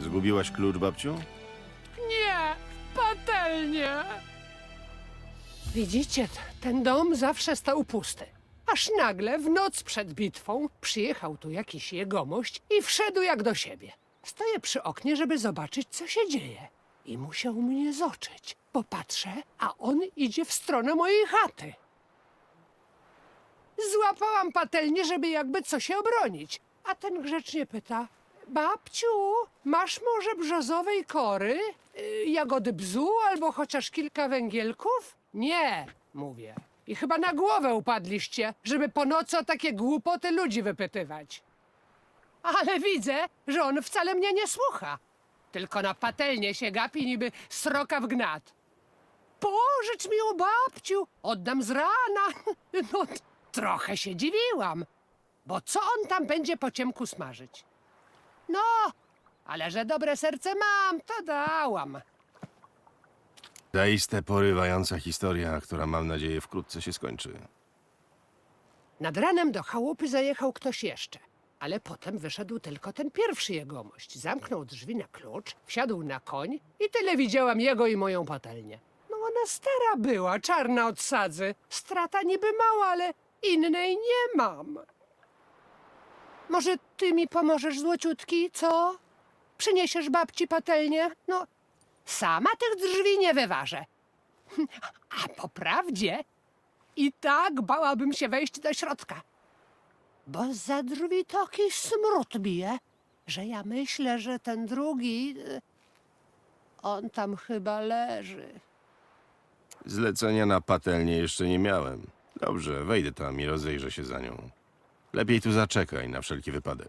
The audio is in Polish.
Zgubiłaś klucz, babciu? Nie, patelnie. Widzicie, ten dom zawsze stał pusty. Aż nagle w noc przed bitwą przyjechał tu jakiś jegomość i wszedł jak do siebie. Stoję przy oknie, żeby zobaczyć, co się dzieje. I musiał mnie zoczyć. Popatrzę, a on idzie w stronę mojej chaty. Złapałam patelnię, żeby jakby co się obronić. A ten grzecznie pyta: Babciu, masz może brzozowej kory, y, jagody bzu albo chociaż kilka węgielków? Nie, mówię. I chyba na głowę upadliście, żeby po nocy o takie głupoty ludzi wypytywać. Ale widzę, że on wcale mnie nie słucha. Tylko na patelnię się gapi niby sroka w gnat. Pożycz mi ją, babciu, oddam z rana. No, trochę się dziwiłam, bo co on tam będzie po ciemku smażyć? Ale że dobre serce mam, to dałam. Zaiste porywająca historia, która mam nadzieję wkrótce się skończy. Nad ranem do chałupy zajechał ktoś jeszcze, ale potem wyszedł tylko ten pierwszy jegomość. Zamknął drzwi na klucz, wsiadł na koń i tyle widziałam jego i moją patelnię. No ona stara była, czarna od sadzy. Strata niby mała, ale innej nie mam. Może ty mi pomożesz, złociutki, co? Przyniesiesz babci patelnię? No, sama tych drzwi nie wyważę. A po prawdzie, i tak bałabym się wejść do środka. Bo za drzwi taki smród bije, że ja myślę, że ten drugi. y, On tam chyba leży. Zlecenia na patelnię jeszcze nie miałem. Dobrze, wejdę tam i rozejrzę się za nią. Lepiej tu zaczekaj na wszelki wypadek.